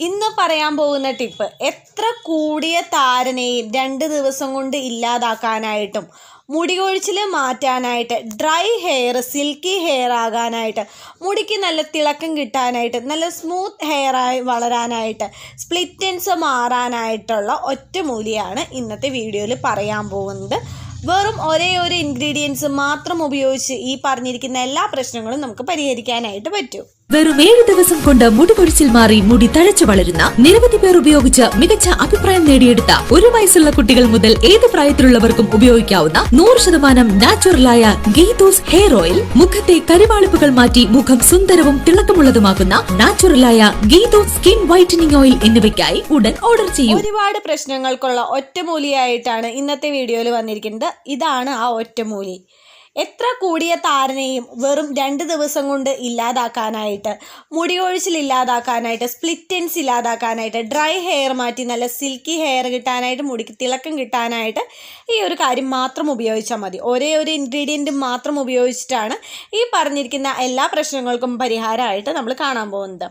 ഇന്ന് പറയാൻ പോകുന്ന ടിപ്പ് എത്ര കൂടിയ താരനെയും രണ്ട് ദിവസം കൊണ്ട് ഇല്ലാതാക്കാനായിട്ടും മുടി കൊഴിച്ചിൽ മാറ്റാനായിട്ട് ഡ്രൈ ഹെയർ സിൽക്കി ഹെയർ ആകാനായിട്ട് മുടിക്ക് നല്ല തിളക്കം കിട്ടാനായിട്ട് നല്ല സ്മൂത്ത് ഹെയറായി വളരാനായിട്ട് സ്പ്ലിറ്റൻസ് മാറാനായിട്ടുള്ള ഒറ്റമൂലിയാണ് ഇന്നത്തെ വീഡിയോയിൽ പറയാൻ പോകുന്നത്. വെറും ഒരേ ഒരു ഇൻഗ്രീഡിയൻസ് മാത്രം ഉപയോഗിച്ച് ഈ പറഞ്ഞിരിക്കുന്ന എല്ലാ പ്രശ്നങ്ങളും നമുക്ക് പരിഹരിക്കാനായിട്ട് പറ്റും. വെറും ഏഴ് ദിവസം കൊണ്ട് മുടി കൊഴിച്ചിൽ മാറി മുടി തഴച്ചു വളരുന്ന നിരവധി പേർ ഉപയോഗിച്ച് മികച്ച അഭിപ്രായം നേടിയെടുത്ത ഒരു വയസ്സുള്ള കുട്ടികൾ മുതൽ ഏത് പ്രായത്തിലുള്ളവർക്കും ഉപയോഗിക്കാവുന്ന നൂറ് ശതമാനം നാച്ചുറലായ ഗീതോസ് ഹെയർ ഓയിൽ മുഖത്തെ കരിവാളിപ്പുകൾ മാറ്റി മുഖം സുന്ദരവും തിളക്കമുള്ളതുമാക്കുന്ന നാച്ചുറലായ ഗീതോസ് സ്കിൻ വൈറ്റനിങ് ഓയിൽ എന്നിവയ്ക്കായി ഉടൻ ഓർഡർ ചെയ്യും. ഒരുപാട് പ്രശ്നങ്ങൾക്കുള്ള ഒറ്റമൂലിയായിട്ടാണ് ഇന്നത്തെ വീഡിയോയിൽ വന്നിരിക്കുന്നത്. ഇതാണ് ആ ഒറ്റമൂലി. എത്ര കൂടിയ താരനെയും വെറും രണ്ട് ദിവസം കൊണ്ട് ഇല്ലാതാക്കാനായിട്ട് മുടി കൊഴിച്ചിൽ ഇല്ലാതാക്കാനായിട്ട് സ്പ്ലിറ്റൻസ് ഇല്ലാതാക്കാനായിട്ട് ഡ്രൈ ഹെയർ മാറ്റി നല്ല സിൽക്കി ഹെയർ കിട്ടാനായിട്ട് മുടിക്ക് തിളക്കം കിട്ടാനായിട്ട് ഈ ഒരു കാര്യം മാത്രം ഉപയോഗിച്ചാൽ മതി. ഒരേ ഒരു ഇൻഗ്രീഡിയന്റ് മാത്രം ഉപയോഗിച്ചിട്ടാണ് ഈ പറഞ്ഞിരിക്കുന്ന എല്ലാ പ്രശ്നങ്ങൾക്കും പരിഹാരമായിട്ട് നമ്മൾ കാണാൻ പോകുന്നത്.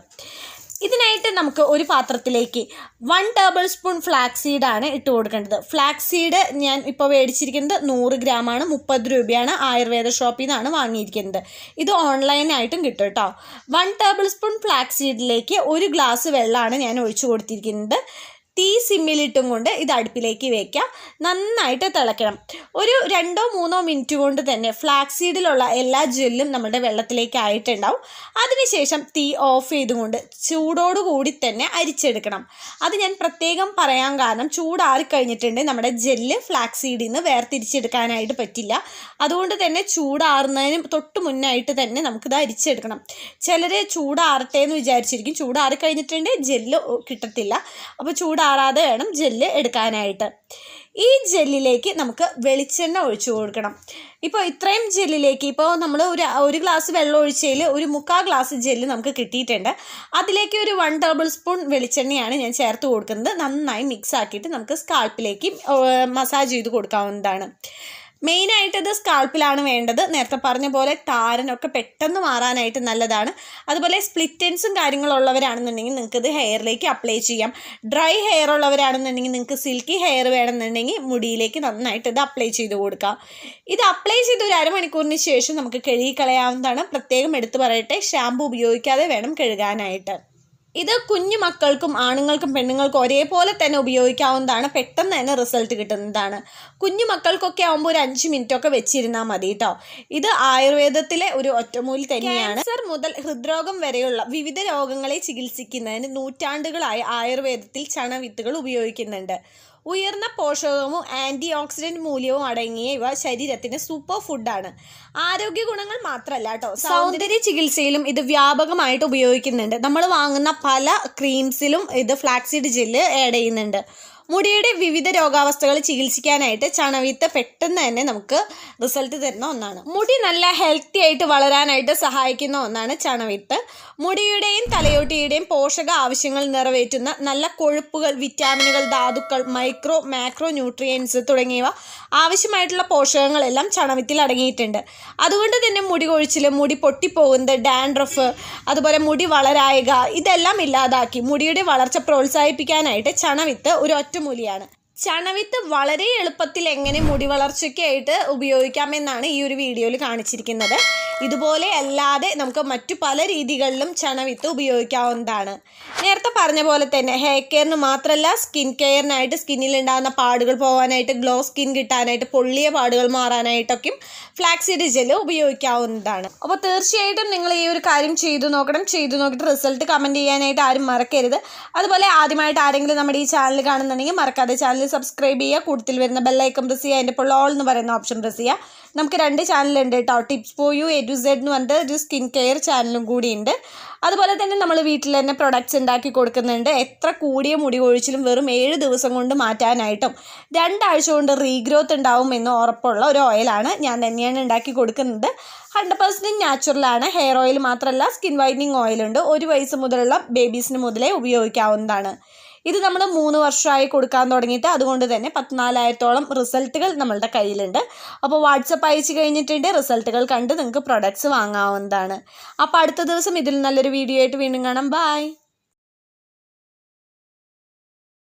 ഇതിനായിട്ട് നമുക്ക് ഒരു പാത്രത്തിലേക്ക് വൺ ടേബിൾ സ്പൂൺ ഫ്ലാക്സ് സീഡാണ് ഇട്ട് കൊടുക്കേണ്ടത്. ഫ്ലാക്സ് സീഡ് ഞാൻ ഇപ്പോൾ മേടിച്ചിരിക്കുന്നത് നൂറ് ഗ്രാമാണ് മുപ്പത് രൂപയാണ് ആയുർവേദ ഷോപ്പിൽ നിന്നാണ് വാങ്ങിയിരിക്കുന്നത്. ഇത് ഓൺലൈനായിട്ടും കിട്ടും കേട്ടോ. വൺ ടേബിൾ സ്പൂൺ ഫ്ലാക്സ് സീഡിലേക്ക് ഒരു ഗ്ലാസ് വെള്ളമാണ് ഞാൻ ഒഴിച്ചു കൊടുത്തിരിക്കുന്നത്. തീ സിമ്മിലിട്ടും കൊണ്ട് ഇത് അടുപ്പിലേക്ക് വയ്ക്കാം നന്നായിട്ട് തിളയ്ക്കണം ഒരു രണ്ടോ മൂന്നോ മിനിറ്റ് കൊണ്ട് തന്നെ ഫ്ലാക്സ് സീഡിലുള്ള എല്ലാ ജെല്ലും നമ്മുടെ വെള്ളത്തിലേക്ക് ആയിട്ടുണ്ടാവും. അതിനുശേഷം തീ ഓഫ് ചെയ്തുകൊണ്ട് ചൂടോടുകൂടി തന്നെ അരിച്ചെടുക്കണം. അത് ഞാൻ പ്രത്യേകം പറയാൻ കാരണം ചൂടാറി കഴിഞ്ഞിട്ടുണ്ട് നമ്മുടെ ജെല്ല് ഫ്ലാക്സ് സീഡിൽ നിന്ന് വേർതിരിച്ചെടുക്കാനായിട്ട് പറ്റില്ല. അതുകൊണ്ട് തന്നെ ചൂടാറുന്നതിന് തൊട്ട് മുന്നായിട്ട് തന്നെ നമുക്കിത് അരിച്ചെടുക്കണം. ചിലർ ചൂടാറട്ടെ എന്ന് വിചാരിച്ചിരിക്കും. ചൂടാറി കഴിഞ്ഞിട്ടുണ്ടെങ്കിൽ ജെല്ല് കിട്ടത്തില്ല. അപ്പോൾ ചൂടാറാതെ വേണം ജെല്ല് എടുക്കാനായിട്ട്. ഈ ജെല്ലിലേക്ക് നമുക്ക് വെളിച്ചെണ്ണ ഒഴിച്ചു കൊടുക്കണം. ഇപ്പോൾ ഇത്രയും ജെല്ലിലേക്ക് ഇപ്പോൾ നമ്മൾ ഒരു ഒരു ഗ്ലാസ് വെള്ളം ഒഴിച്ചതിൽ ഒരു മുക്കാൽ ഗ്ലാസ് ജെല്ല് നമുക്ക് കിട്ടിയിട്ടുണ്ട്. അതിലേക്ക് ഒരു വൺ ടേബിൾ സ്പൂൺ വെളിച്ചെണ്ണയാണ് ഞാൻ ചേർത്ത് കൊടുക്കുന്നത്. നന്നായി മിക്സ് ആക്കിയിട്ട് നമുക്ക് സ്കാൾപ്പിലേക്ക് മസാജ് ചെയ്ത് കൊടുക്കാവുന്നതാണ്. മെയിനായിട്ട് ഇത് സ്കാൾപ്പിലാണ് വേണ്ടത്. നേരത്തെ പറഞ്ഞ പോലെ താരനൊക്കെ പെട്ടെന്ന് മാറാനായിട്ട് നല്ലതാണ്. അതുപോലെ സ്പ്ലിറ്റൻസും കാര്യങ്ങളും ഉള്ളവരാണെന്നുണ്ടെങ്കിൽ നിങ്ങൾക്ക് ഇത് ഹെയറിലേക്ക് അപ്ലൈ ചെയ്യാം. ഡ്രൈ ഹെയർ ഉള്ളവരാണെന്നുണ്ടെങ്കിൽ നിങ്ങൾക്ക് സിൽക്കി ഹെയർ വേണമെന്നുണ്ടെങ്കിൽ മുടിയിലേക്ക് നന്നായിട്ട് ഇത് അപ്ലൈ ചെയ്ത് കൊടുക്കാം. ഇത് അപ്ലൈ ചെയ്ത് ഒരു അരമണിക്കൂറിന് ശേഷം നമുക്ക് കഴുകി കളയാവുന്നതാണ് പ്രത്യേകം എടുത്തു പറയട്ടെ ഷാമ്പു ഉപയോഗിക്കാതെ വേണം കഴുകാനായിട്ട്. ഇത് കുഞ്ഞു മക്കൾക്കും ആണുങ്ങൾക്കും പെണ്ണുങ്ങൾക്കും ഒരേപോലെ തന്നെ ഉപയോഗിക്കാവുന്നതാണ്. പെട്ടെന്ന് തന്നെ റിസൾട്ട് കിട്ടുന്നതാണ്. കുഞ്ഞു മക്കൾക്കൊക്കെ ആകുമ്പോൾ ഒരു അഞ്ച് മിനിറ്റ് ഒക്കെ വെച്ചിരുന്നാൽ മതി കേട്ടോ ഇത് ആയുർവേദത്തിലെ ഒരു ഒറ്റമൂലി തന്നെയാണ്. സർ മുതൽ ഹൃദ്രോഗം വരെയുള്ള വിവിധ രോഗങ്ങളെ ചികിത്സിക്കുന്നതിന് നൂറ്റാണ്ടുകളായി ആയുർവേദത്തിൽ ചണവിത്തുകൾ ഉപയോഗിക്കുന്നുണ്ട്. ഉയർന്ന പോഷകവും ആന്റി ഓക്സിഡന്റ് മൂല്യവും അടങ്ങിയ ഇവ ശരീരത്തിന് സൂപ്പർ ഫുഡാണ് ആരോഗ്യ ഗുണങ്ങൾ മാത്രമല്ല കേട്ടോ. സൗന്ദര്യ ചികിത്സയിലും ഇത് വ്യാപകമായിട്ട് ഉപയോഗിക്കുന്നുണ്ട്. നമ്മൾ വാങ്ങുന്ന പല ക്രീംസിലും ഇത് ഫ്ലാക്സിഡ് ജെല്ല് ആഡ് ചെയ്യുന്നുണ്ട്. മുടിയുടെ വിവിധ രോഗാവസ്ഥകൾ ചികിത്സിക്കാനായിട്ട് ചണവിത്ത് പെട്ടെന്ന് തന്നെ നമുക്ക് റിസൾട്ട് തരുന്ന ഒന്നാണ്. മുടി നല്ല ഹെൽത്തി ആയിട്ട് വളരാനായിട്ട് സഹായിക്കുന്ന ഒന്നാണ് ചണവിത്ത്. മുടിയുടെയും തലയോട്ടിയുടെയും പോഷക ആവശ്യങ്ങൾ നിറവേറ്റുന്ന നല്ല കൊഴുപ്പുകൾ വിറ്റാമിനുകൾ ധാതുക്കൾ മൈക്രോ മാക്രോ ന്യൂട്രിയൻസ് തുടങ്ങിയവ ആവശ്യമായിട്ടുള്ള പോഷകങ്ങളെല്ലാം ചണവിത്തിൽ അടങ്ങിയിട്ടുണ്ട്. അതുകൊണ്ട് തന്നെ മുടി കൊഴിച്ചിൽ മുടി പൊട്ടിപ്പോകുന്നത് ഡാൻഡ്രഫ് അതുപോലെ മുടി വളരായക ഇതെല്ലാം ഇല്ലാതാക്കി മുടിയുടെ വളർച്ച പ്രോത്സാഹിപ്പിക്കാനായിട്ട് ചണവിത്ത് ഒരു ഒറ്റമൂലിയാണ് ചണവിത്ത് വളരെ എളുപ്പത്തിൽ എങ്ങനെ മുടി വളർച്ചയ്ക്കായിട്ട് ഉപയോഗിക്കാമെന്നാണ് ഈ ഒരു വീഡിയോയിൽ കാണിച്ചിരിക്കുന്നത്. ഇതുപോലെ അല്ലാതെ നമുക്ക് മറ്റു പല രീതികളിലും ചണവിത്ത് ഉപയോഗിക്കാവുന്നതാണ്. നേരത്തെ പറഞ്ഞ പോലെ തന്നെ ഹെയർ കെയറിന് മാത്രമല്ല സ്കിൻ കെയറിനായിട്ട് സ്കിന്നിൽ ഉണ്ടാകുന്ന പാടുകൾ പോകാനായിട്ട് ഗ്ലോ സ്കിൻ കിട്ടാനായിട്ട് പൊള്ളിയ പാടുകൾ മാറാനായിട്ടൊക്കെയും ഫ്ലാക്സിഡ് ജെൽ ഉപയോഗിക്കാവുന്നതാണ്. അപ്പോൾ തീർച്ചയായിട്ടും നിങ്ങൾ ഈ ഒരു കാര്യം ചെയ്തു നോക്കണം. ചെയ്തു നോക്കിയിട്ട് റിസൾട്ട് കമന്റ് ചെയ്യാനായിട്ട് ആരും മറക്കരുത്. അതുപോലെ ആദ്യമായിട്ട് ആരെങ്കിലും നമ്മുടെ ഈ ചാനൽ കാണുന്നുണ്ടെങ്കിൽ മറക്കാതെ ചാനൽ സബ്സ്ക്രൈബ് ചെയ്യുക. കൂടുതൽ വരുന്ന ബെല്ലൈക്കൺ പ്രസ് ചെയ്യുക. അതിന്റെ ഇപ്പോൾ ഓൾ എന്ന് പറയുന്ന ഓപ്ഷൻ പ്രസ് ചെയ്യുക. നമുക്ക് രണ്ട് ചാനലുണ്ട് കേട്ടോ. Tips for you A to Z എന്ന് പറഞ്ഞിട്ട് ഒരു സ്കിൻ കെയർ ചാനലും കൂടിയുണ്ട് അതുപോലെ തന്നെ നമ്മൾ വീട്ടിൽ തന്നെ പ്രൊഡക്ട്സ് ഉണ്ടാക്കി കൊടുക്കുന്നുണ്ട്. എത്ര കൂടിയ മുടി കൊഴിച്ചിലും വെറും ഏഴ് ദിവസം കൊണ്ട് മാറ്റാനായിട്ടും രണ്ടാഴ്ച കൊണ്ട് റീഗ്രോത്ത് ഉണ്ടാവും എന്ന് ഉറപ്പുള്ള ഒരു ഓയിലാണ് ഞാൻ തന്നെയാണ് ഉണ്ടാക്കി കൊടുക്കുന്നത്. ഹൺഡ്രഡ് പെർസെന്റ് നാച്ചുറലാണ് ഹെയർ ഓയിൽ മാത്രമല്ല സ്കിൻ വൈറ്റനിങ് ഓയിലുണ്ട് ഒരു വയസ്സ് മുതലുള്ള ബേബീസിന് മുതലേ ഉപയോഗിക്കാവുന്നതാണ്. ഇത് നമ്മൾ മൂന്ന് വർഷമായി കൊടുക്കാൻ തുടങ്ങിയിട്ട് അതുകൊണ്ട് തന്നെ പത്തിനാലായിരത്തോളം റിസൾട്ടുകൾ നമ്മളുടെ കയ്യിലുണ്ട്. അപ്പോൾ വാട്സപ്പ് അയച്ചു കഴിഞ്ഞിട്ടുണ്ട്. റിസൾട്ടുകൾ കണ്ട് നിങ്ങൾക്ക് പ്രൊഡക്ട്സ് വാങ്ങാവുന്നതാണ്. അപ്പോൾ അടുത്ത ദിവസം ഇതിൽ നല്ലൊരു വീഡിയോ ആയിട്ട് വീണ്ടും കാണാം. ബൈ